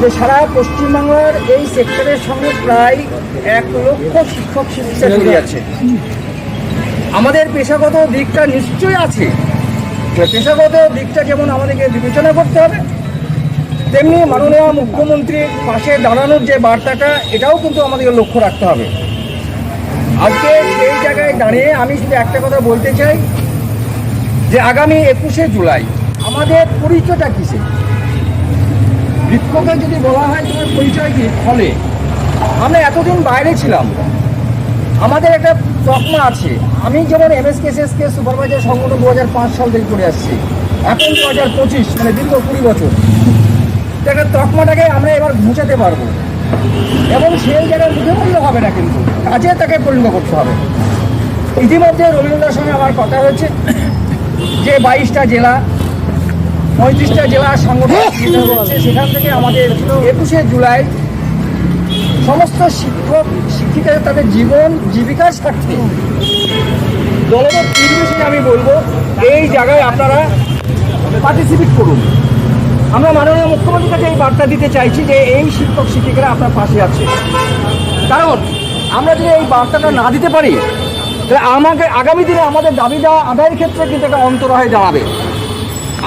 যে সারা পশ্চিমবাংলার এই সেক্টরের সঙ্গে প্রায় এক লক্ষ শিক্ষক শিক্ষিকা জড়িয়ে আছে। আমাদের পেশাগত দিকটা নিশ্চয়ই আছে। পেশাগত দিকটা যেমন আমাদেরকে বিবেচনা করতে হবে, তেমনি মাননীয় মুখ্যমন্ত্রীর পাশে দাঁড়ানোর যে বার্তাটা, এটাও কিন্তু আমাদেরকে লক্ষ্য রাখতে হবে। আজকে সেই জায়গায় দাঁড়িয়ে আমি শুধু একটা কথা বলতে চাই, যে আগামী একুশে জুলাই আমাদের পরিচয়টা কিসে বিক্ষোভে যদি বলা হয়, তোমার পরিচয় কি? ফলে আমরা এতদিন বাইরে ছিলাম। আমাদের একটা তকমা আছে। আমি যেমন এমএস কেসএসকে সুপারভাইজার সংগঠন দু হাজার পাঁচ সাল থেকে করে আসছি। এখন দু হাজার পঁচিশ মানে দীর্ঘ কুড়ি বছর। একটা তকমাটাকে আমরা এবার ঘুচাতে পারব। এবং সেই জায়গায় মুখে বললে হবে না কিন্তু। কাজে তাকে পরিণত করতে হবে। ইতিমধ্যে রবীন্দ্রনাথের সঙ্গে আমার কথা হয়েছে যে বাইশটা জেলা পঁয়ত্রিশটা জেলা সংগঠন হচ্ছে সেখান থেকে আমাদের একুশে জুলাই সমস্ত শিক্ষক শিক্ষিকাদের তাদের জীবন জীবিকার স্বার্থে। দলমত নির্বিশেষে আমি বলব এই জায়গায় আপনারা পার্টিসিপেট করুন। আমরা মাননীয় মুখ্যমন্ত্রীর কাছে এই বার্তা দিতে চাইছি যে এই শিক্ষক শিক্ষিকারা আপনার পাশে আছে। কারণ আমরা যদি এই বার্তাটা না দিতে পারি তাহলে আমাকে আগামী দিনে আমাদের দাবি দেওয়া আদায়ের ক্ষেত্রে কিন্তু একটা অন্তর হয়ে দাঁড়াবে।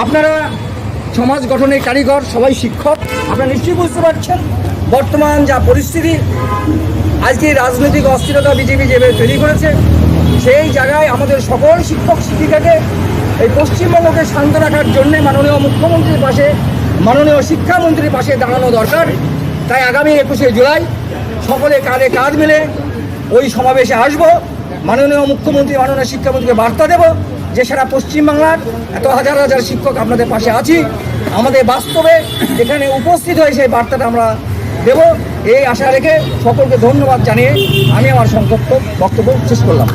আপনারা সমাজ গঠনের কারিগর, সবাই শিক্ষক, আপনারা নিশ্চয়ই বুঝতে পারছেন বর্তমান যা পরিস্থিতি। আজকে রাজনৈতিক অস্থিরতা বিজেপি যেভাবে তৈরি করেছে, সেই জায়গায় আমাদের সকল শিক্ষক শিক্ষিকাকে এই পশ্চিমবঙ্গকে শান্ত রাখার জন্য মাননীয় মুখ্যমন্ত্রীর পাশে, মাননীয় শিক্ষামন্ত্রীর পাশে দাঁড়ানো দরকার। তাই আগামী একুশে জুলাই সকলে কাঁধে কাঁধ মিলে ওই সমাবেশে আসব। মাননীয় মুখ্যমন্ত্রী মাননীয় শিক্ষামন্ত্রীকে বার্তা দেব যে সারা পশ্চিমবাংলার এত হাজার হাজার শিক্ষক আপনাদের পাশে আছি। আমাদের বাস্তবে এখানে উপস্থিত হয়ে সেই বার্তাটা আমরা দেব, এই আশা রেখে সকলকে ধন্যবাদ জানিয়ে আমি আমার সংক্ষিপ্ত বক্তব্য শেষ করলাম।